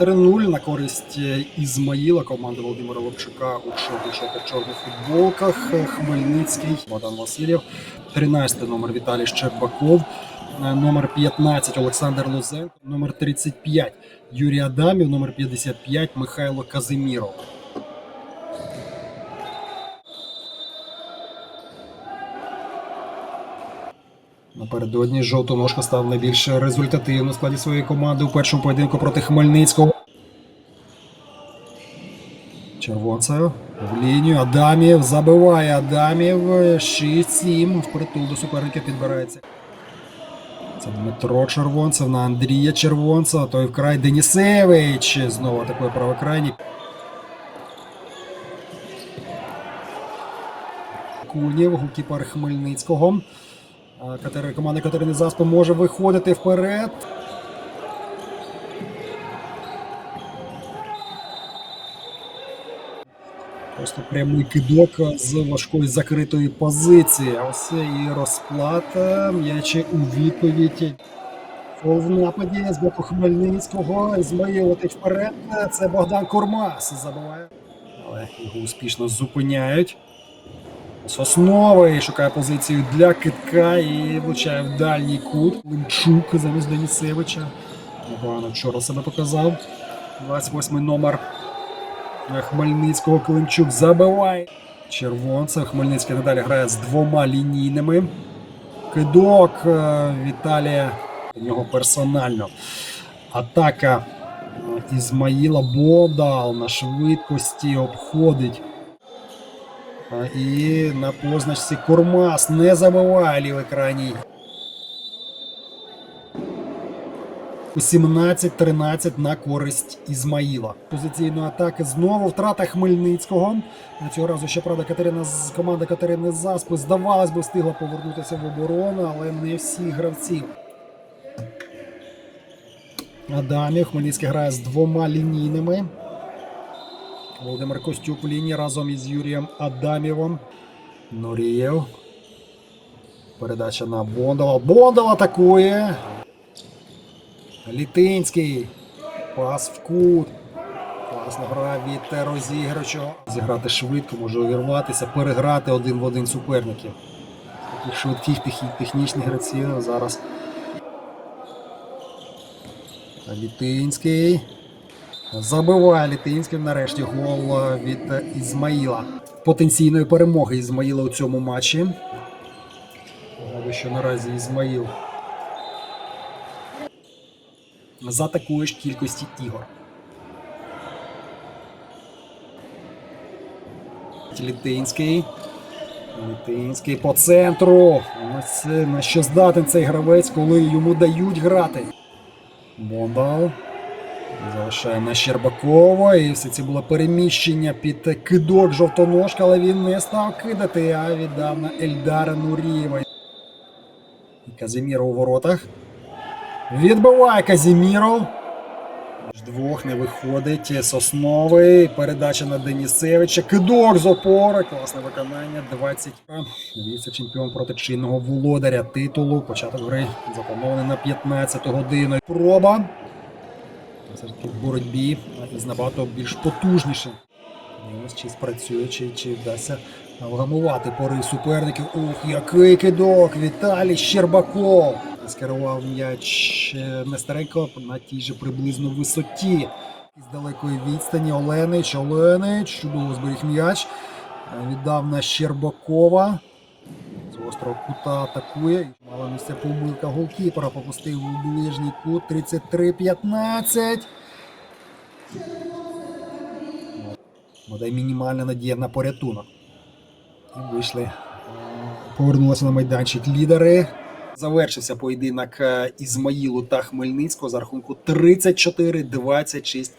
3-0 на користь е, Ізмаїла, команди Володимира Лобчука у чорних чорних футболках. Е, Хмельницький, Богдан Васильєв, 13 номер Віталій Щербаков, е, номер 15 Олександр Лозенко, номер 35 Юрій Адамів, номер 55 Михайло Казиміров. Напередодні жовтоножка став найбільш результативним у складі своєї команди у першому поєдинку проти Хмельницького. Червонцев в лінію. Адамів забиває Адамів. 6-7. Впритул до суперника підбирається. Це Дмитро Червонцев на Андрія Червонцева. Той вкрай Денісевич. Знову атакує правокрайній. Кунєв, голкіпер Хмельницького. Катери, команда Катерини Заспи може виходити вперед. Просто прямий кидок з важкої закритої позиції. Ось і розплата. М'ячі у відповідь. Фол в нападі з боку Хмельницького. Ізмаїл вперед. Це Богдан Курмас забиває. Але його успішно зупиняють. Сосновий шукає позицію для китка і влучає в дальній кут. Лимчук замість Денісевича. Непогано вчора себе показав. 28-й номер Хмельницького Климчук забиває. Червонцев. Хмельницький надалі грає з двома лінійними. Кидок е, Віталія. У нього персонально. Атака Ізмаїла Бодал на швидкості обходить. І на позначці Курмас не забиває лівий крайній. У 17-13 на користь Ізмаїла. Позиційної атаки знову втрата Хмельницького. Цього разу, щоправда, Катерина з команда Катерини Заспи здавалось би встигла повернутися в оборону, але не всі гравці. Адамів Хмельницький грає з двома лінійними. Володимир Костюк в лінії разом із Юрієм Адамєвим. Нурієв. Передача на Бондала. Бондал атакує. Літинський. Пас в кут. Класна гра від розіграча. Зіграти швидко, може увірватися, переграти один в один суперників. Таких швидких тех- технічних гравців зараз. Літинський. Забиває Літинський нарешті гол е, від Ізмаїла. Потенційної перемоги Ізмаїла у цьому матчі. Що наразі Ізмаїл за такої ж кількості ігор. Літинський. Літинський по центру. Ось на що здатен цей гравець, коли йому дають грати. Бондал. Залишає на Щербакова. І все це було переміщення під кидок жовтоножка, але він не став кидати, а віддав на Ельдара Нурієва. І Казіміров у воротах. Відбиває Казіміров. З двох не виходить. Сосновий. Передача на Денісевича. Кидок з опори. Класне виконання. 20. Віце-чемпіон проти чинного володаря титулу. Початок гри запланований на 15 годину. Проба. В боротьбі із набагато більш потужнішим. Чи спрацює, чи, чи вдасться вгамувати пори суперників. Ух, який кидок! Віталій Щербаков! Скерував м'яч е, Нестеренко на тій же приблизно висоті. Із далекої відстані Оленич, Оленич, чудово зберіг м'яч. Е, Віддав на Щербакова. Острого кута атакує. Мала місце помилка голкіпера, попустив у ближній кут 33-15. Бодай мінімальна надія на порятунок. І вийшли. Повернулися на майданчик лідери. Завершився поєдинок е, Ізмаїлу та Хмельницького за рахунку 34-26.